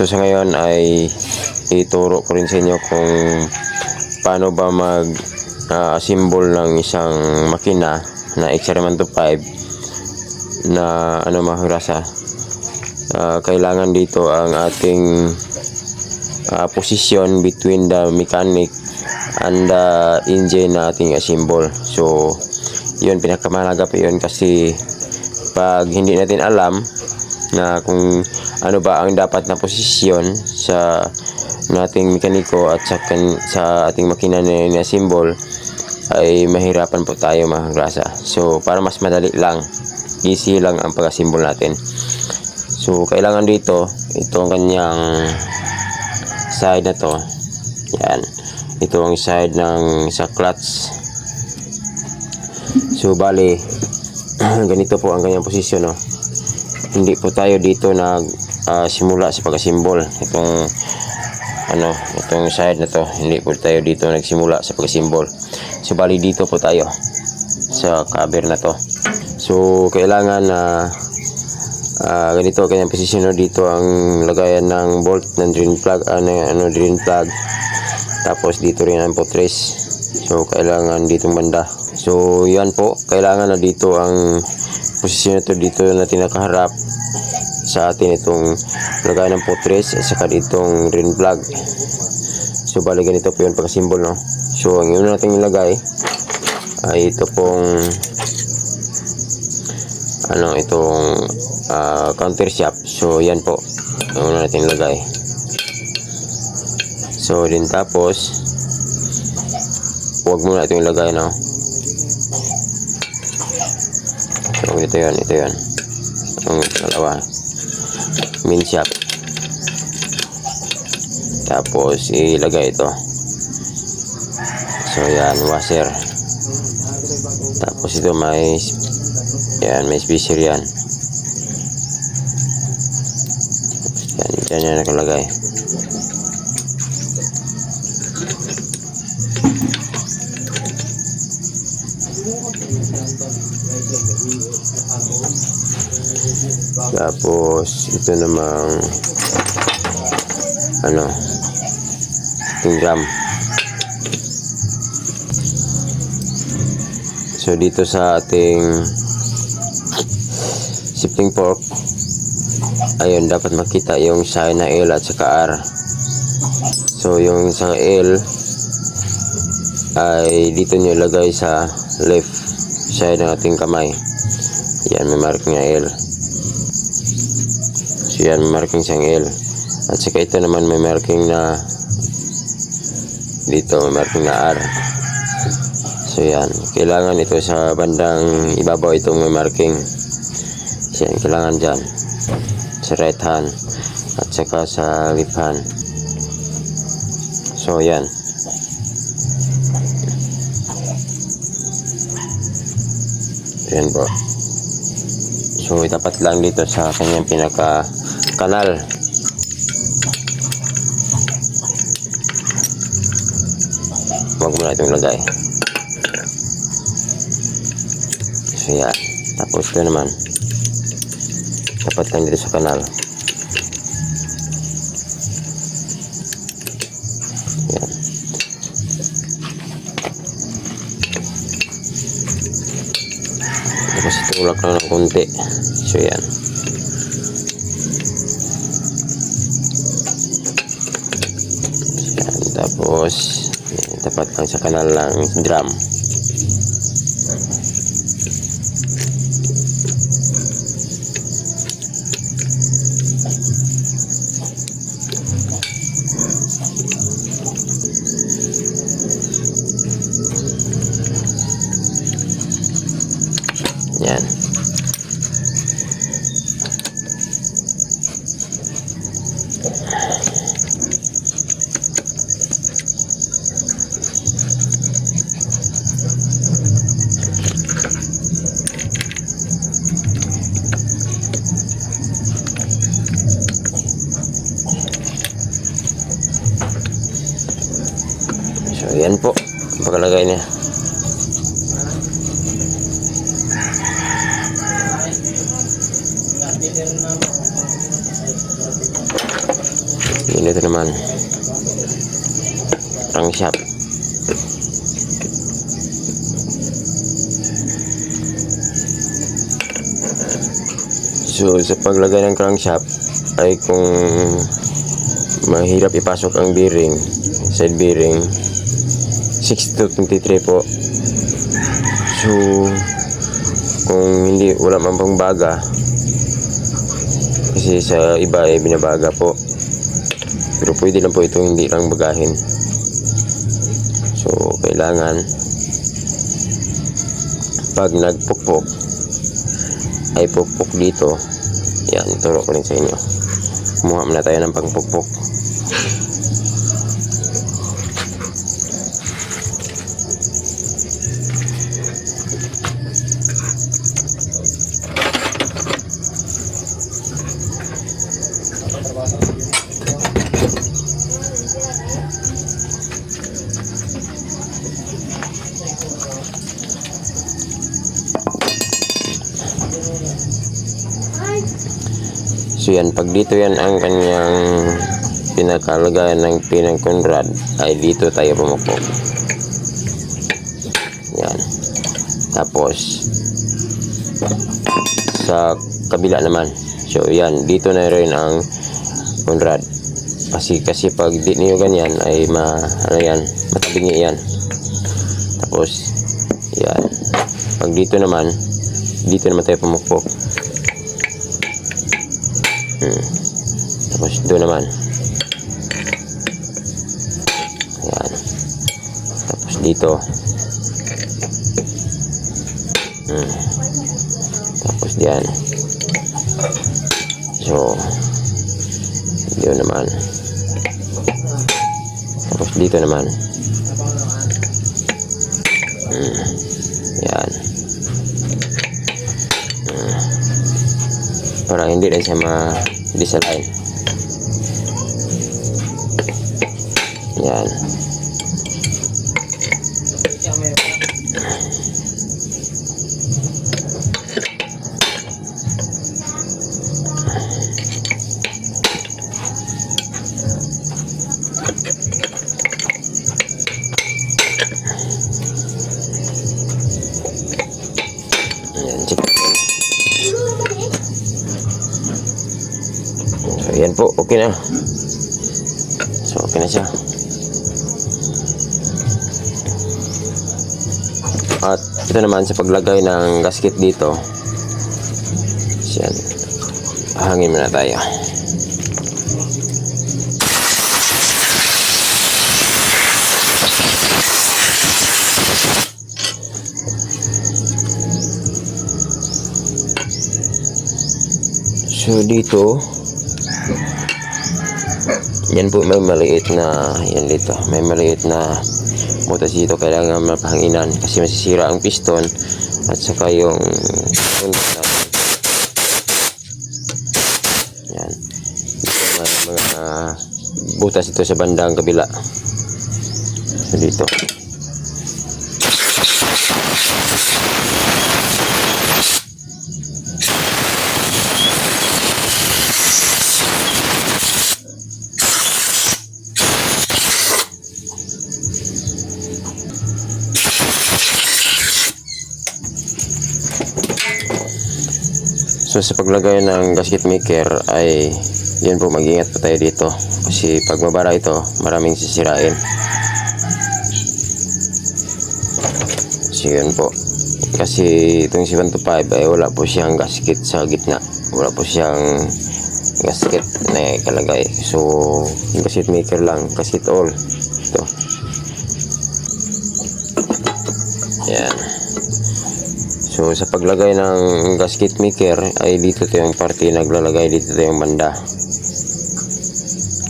So sa ngayon ay ituro ko rin sa inyo kung paano ba mag ah, assemble ng isang makina na XR125 na ano mga grasa. Ah, kailangan dito ang ating ah, position between the mechanic and the engine na ating assemble. So, yun pinakamahalaga pa yun kasi pag hindi natin alam na kung ano ba ang dapat na posisyon sa nating mekaniko at sa, kan- sa ating makina na na-assemble ay mahirapan po tayo mga. So, para mas madali lang, easy lang ang pag-assemble natin. So, kailangan dito, itong kanyang side na to. Yan. Ito ang side ng sa clutch. So, bali, ganito po ang kanyang posisyon, no. Hindi po tayo dito nag ah, simula sa pag-assemble. Itong ano, itong side na to, hindi po tayo dito nagsimula sa pag-assemble. So, bali dito po tayo sa cover na to. So, kailangan na Ah, ganito kanyang posisyon no? dito ang lagayan ng bolt ng drain plug ano, ano drain plug tapos dito rin ang potres so kailangan ditong banda so yan po kailangan na dito ang posisyon nito dito natin nakaharap sa atin itong lagayan ng potres at saka ditong drain plug so bali ganito po yun pagka symbol no? So ang una natin ilagay ay ito pong ano itong ah, counter shop. So yan po ang una natin lagay so din tapos huwag muna itong ilagay no so ito yan ito yan ang dalawa. Main shop. Tapos ilagay ito. So yan washer. Tapos ito may yan, may spacer yan. Yan, dyan yan nakalagay. Tapos, ito namang ano, drum. So, dito sa ating shifting fork ayun dapat makita yung sign na L at saka R so yung isang L ay dito nyo ilagay sa left side ng ating kamay. Yan may marking na L. So yan may marking siyang L. At saka ito naman may marking na dito may marking na R. So yan kailangan ito sa bandang ibabaw itong may marking. Yan, kailangan dyan. Sa right hand at saka sa left hand. So yan yan po so itapat lang dito sa kanyang pinaka kanal huwag mo na itong lagay so yan. Tapos ito naman. Dapat lang dito sa kanal yan itulak lang ng konti. So yan. Tapos yan, tapat lang sa kanal ng drum Yan. So, yan po. Ang pagkalagay niya. Ito naman. Crankshaft. So, sa paglagay ng crankshaft ay kung mahirap ipasok ang bearing, side bearing, 6 to 23 po. So, kung hindi, wala man pang baga, kasi sa iba ay binabaga po. Pero pwede lang po itong hindi lang bagahin. So, kailangan pag nagpukpok ay pukpok dito. Yan, turo ko rin sa inyo. Kumuha muna tayo ng pangpukpok. So yan, pag dito yan ang kanyang pinakalagayan ng pinang Conrad ay dito tayo pumukpok. Yan. Tapos sa kabila naman. So yan, dito na rin ang Conrad. Kasi kasi pag di niyo ganyan ay ma ano yan, matabingi yan. Tapos yan. Pag dito naman, dito naman tayo pumukpok. Hmm. Tapos doon naman. Ayan. Tapos dito. Hmm. Tapos diyan. So, doon naman. Tapos dito naman. Yan. Hmm. Para hindi rin siya ma disalign. Yan. Yan, po, okay na. So, okay na siya. At ito naman sa paglagay ng gasket dito. Yan. Hangin muna tayo. So, dito, yan po may maliit na yan dito may maliit na butas dito kailangan mapahanginan kasi masisira ang piston at saka yung under natin yan. Dito may mga butas ito sa bandang kabila. So dito So sa paglagay ng gasket maker ay yan po mag-ingat po tayo dito kasi pag mabara ito maraming sisirain. So yun po. Kasi itong 725 ay wala po siyang gasket sa gitna. Wala po siyang gasket na ikalagay. So gasket maker lang, gasket all. Ito. Yan. So sa paglagay ng gasket maker ay dito to yung parte naglalagay dito to yung banda.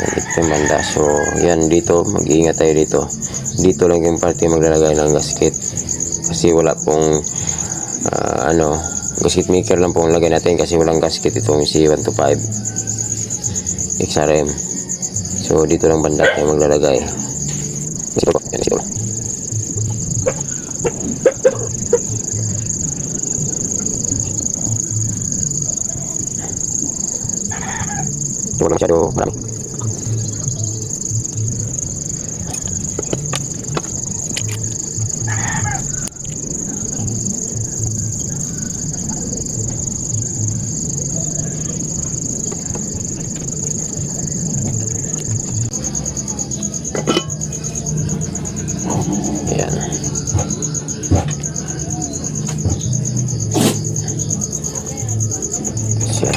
Dito yung banda. So yan dito mag-iingat tayo dito. Dito lang yung parte maglalagay ng gasket. Kasi wala pong ah, ano gasket maker lang pong lagay natin kasi walang gasket itong C125 XRM. So dito lang banda tayo maglalagay. Dito po. Yan dito. Huwag lang.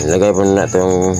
lagay po na natin yung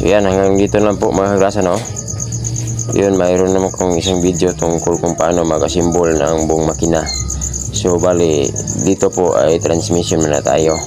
So yan, hanggang dito lang po mga kagrasa, no? Yun, mayroon naman kong isang video tungkol kung paano mag-assemble ng buong makina. So, bali, dito po ay transmission muna tayo.